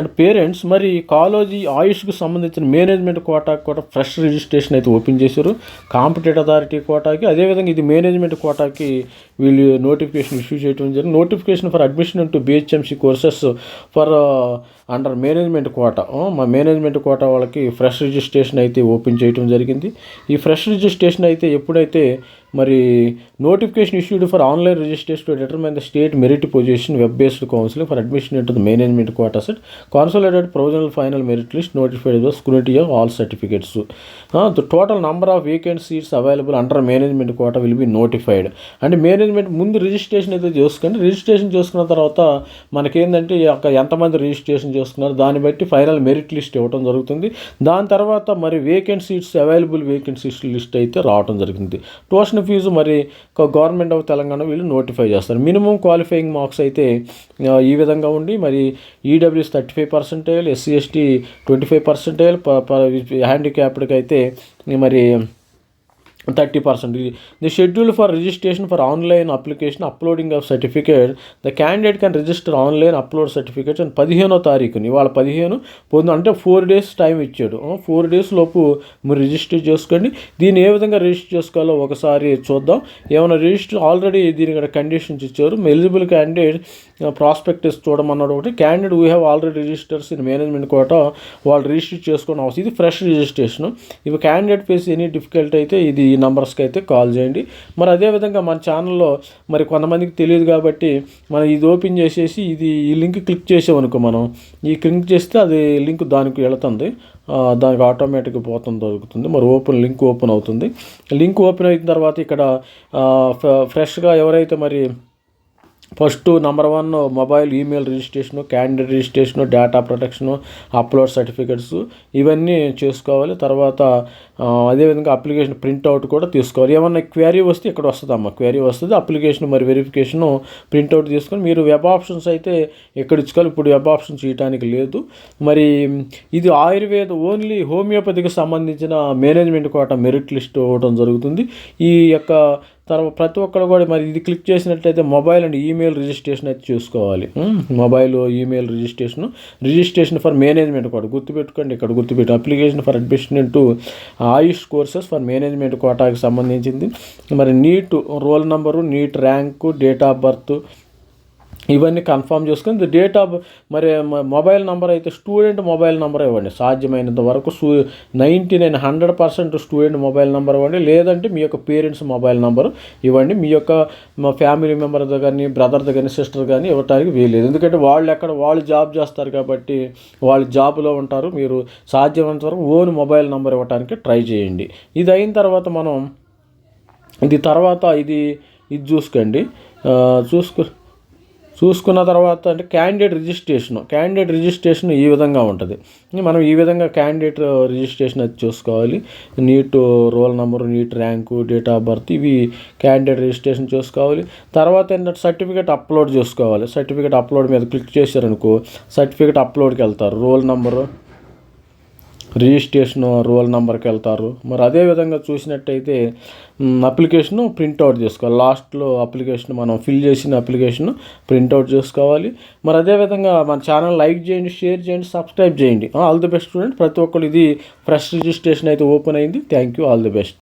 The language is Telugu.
అండ్ పేరెంట్స్ మరి కాలేజీ ఆయుష్కు సంబంధించిన మేనేజ్మెంట్ కోటాకి కూడా ఫ్రెష్ రిజిస్ట్రేషన్ అయితే ఓపెన్ చేశారు. కాంపిటేట్ అథారిటీ కోటాకి అదేవిధంగా ఇది మేనేజ్మెంట్ కోటాకి వీళ్ళు నోటిఫికేషన్ ఇష్యూ చేయడం జరిగింది. Notification for admission to BHMC courses for under management quota. మా మేనేజ్మెంట్ కోటా వాళ్ళకి ఫ్రెష్ రిజిస్ట్రేషన్ అయితే ఓపెన్ చేయడం జరిగింది. ఈ ఫ్రెష్ రిజిస్ట్రేషన్ అయితే ఎప్పుడైతే మరి notification issued for online registration to determine the state merit position web based counselling for admission into the management quota set consolidated provisional final merit list notified the scrutiny of all certificates the total number of vacant seats available under management quota will be notified అంటే మేనేజ్మెంట్ ముందు రిజిస్ట్రేషన్ అయితే చేసుకోండి రిజిస్ట్రేషన్ చేసుకున్న తర్వాత మనకేంటంటే ఈ యొక్క ఎంతమంది రిజిస్ట్రేషన్ చేసుకున్నారు దాన్ని బట్టి ఫైనల్ మెరిట్ లిస్ట్ ఇవ్వడం జరుగుతుంది. దాని తర్వాత మరి vacant seats available vacant seats list అయితే రావడం జరిగింది. ట్యూషన్ ఫీజు మరి గవర్నమెంట్ ఆఫ్ తెలంగాణ వీళ్ళు నోటిఫై చేస్తారు. మినిమం క్వాలిఫైయింగ్ మార్క్స్ అయితే ఈ విధంగా ఉండి మరి EWS thirty five percentage SC ST twenty five percentage హ్యాండిక్యాప్డ్కి అయితే మరి thirty percent the schedule for registration for online application uploading of certificate the candidate can register online upload certificates and పదిహేనో తారీఖుని. ఇవాళ పదిహేను పొందు అంటే ఫోర్ డేస్ టైం ఇచ్చాడు. ఫోర్ డేస్ లోపు మీరు రిజిస్టర్ చేసుకోండి. దీన్ని ఏ విధంగా రిజిస్టర్ చేసుకోవాలో ఒకసారి చూద్దాం. ఏమైనా రిజిస్టర్ ఆల్రెడీ దీని ఇక్కడ కండిషన్స్ ఇచ్చారు. ఎలిజిబుల్ క్యాండిడేట్ ప్రాస్పెక్టస్ చూడమన్నాడు ఒకటి. Candidate we have already registers in management quota వాళ్ళు రిజిస్టర్ చేసుకోవడం అవసరం. ఇది ఫ్రెష్ రిజిస్ట్రేషన్ ఇవి క్యాండిడేట్ ఫేస్ ఎనీ డిఫికల్ట్ అయితే ఇది నంబర్స్కి అయితే కాల్ చేయండి. మరి అదేవిధంగా మన ఛానల్లో మరి కొంతమందికి తెలియదు కాబట్టి మనం ఇది ఓపెన్ చేసేసి ఇది ఈ లింక్ క్లిక్ చేసామనుకో మనం ఈ క్లిక్ చేస్తే అది లింక్ దానికి వెళుతుంది. దానికి ఆటోమేటిక్గా పోతుంది దొరుకుతుంది. మరి ఓపెన్ లింక్ ఓపెన్ అవుతుంది. లింక్ ఓపెన్ అయిన తర్వాత ఇక్కడ ఫ్రెష్గా ఎవరైతే మరి first number one mobile email registration candidate registration data protection upload certificates ఇవన్నీ చేసుకోవాలి. తర్వాత అదేవిధంగా అప్లికేషన్ ప్రింట్అవుట్ కూడా తీసుకోవాలి. ఏమన్నా క్వైరీ వస్తే ఇక్కడ వస్తుందమ్మా. క్వారీ వస్తుంది అప్లికేషన్ మరి వెరిఫికేషను ప్రింట్అవుట్ తీసుకొని మీరు వెబ్ ఆప్షన్స్ అయితే ఎక్కడ ఇచ్చుకోవాలి. ఇప్పుడు వెబ్ ఆప్షన్స్ ఇవ్వడానికి లేదు. మరి ఇది ఆయుర్వేద ఓన్లీ హోమియోపతికి సంబంధించిన మేనేజ్మెంట్ కోట మెరిట్ లిస్ట్ ఇవ్వడం జరుగుతుంది. ఈ యొక్క తర్వాత ప్రతి ఒక్కరు కూడా మరి ఇది క్లిక్ చేసినట్లయితే మొబైల్ అండ్ ఈమెయిల్ రిజిస్ట్రేషన్ అయితే చూసుకోవాలి. Mobile email registration registration for management కూడా గుర్తుపెట్టుకోండి ఇక్కడ గుర్తుపెట్టు. Application for admission to AYUSH courses for management కోటాకి సంబంధించింది. మరి NEET roll number NEET rank date of birth ఇవన్నీ కన్ఫర్మ్ చేసుకొని డేట్ ఆఫ్ మరి మొబైల్ నెంబర్ అయితే స్టూడెంట్ మొబైల్ నెంబర్ ఇవ్వండి. సాధ్యమైనంత వరకు so ninety nine hundred percent student mobile number ఇవ్వండి. లేదంటే మీ యొక్క పేరెంట్స్ మొబైల్ నెంబర్ ఇవ్వండి. మీ యొక్క మా ఫ్యామిలీ మెంబర్ కానీ బ్రదర్ కానీ సిస్టర్ కానీ ఇవ్వడానికి వీలేదు ఎందుకంటే వాళ్ళు ఎక్కడ వాళ్ళు జాబ్ చేస్తారు కాబట్టి వాళ్ళు జాబ్లో ఉంటారు. మీరు సాధ్యమైనంత వరకు ఓన్ మొబైల్ నెంబర్ ఇవ్వడానికి ట్రై చేయండి. ఇది అయిన తర్వాత మనం ఇది తర్వాత ఇది ఇది చూసుకోండి. చూసుకో చూసుకున్న తర్వాత అంటే క్యాండిడేట్ రిజిస్ట్రేషన్ క్యాండిడేట్ రిజిస్ట్రేషన్ ఈ విధంగా ఉంటుంది. మనం ఈ విధంగా క్యాండిడేట్ రిజిస్ట్రేషన్ అది చూసుకోవాలి. NEET roll number NEET rank date of birth ఇవి క్యాండిడేట్ రిజిస్ట్రేషన్ చూసుకోవాలి. తర్వాత ఏంటంటే సర్టిఫికేట్ అప్లోడ్ చేసుకోవాలి. సర్టిఫికేట్ అప్లోడ్ మీద క్లిక్ చేశారనుకో సర్టిఫికేట్ అప్లోడ్కి వెళ్తారు. రోల్ నెంబరు రిజిస్ట్రేషన్ రోల్ నెంబర్కి వెళ్తారు. మరి అదే విధంగా చూసినట్టయితే అప్లికేషను ప్రింట్అవుట్ చేసుకోవాలి. లాస్ట్లో అప్లికేషన్ మనం ఫిల్ చేసిన అప్లికేషన్ ప్రింట్అవుట్ చేసుకోవాలి. మరి అదే విధంగా మన ఛానల్ లైక్ చేయండి షేర్ చేయండి సబ్స్క్రైబ్ చేయండి. All the best student. ప్రతి ఒక్కరు ఇది ఫ్రెష్ రిజిస్ట్రేషన్ అయితే ఓపెన్ అయింది. Thank you. All the best.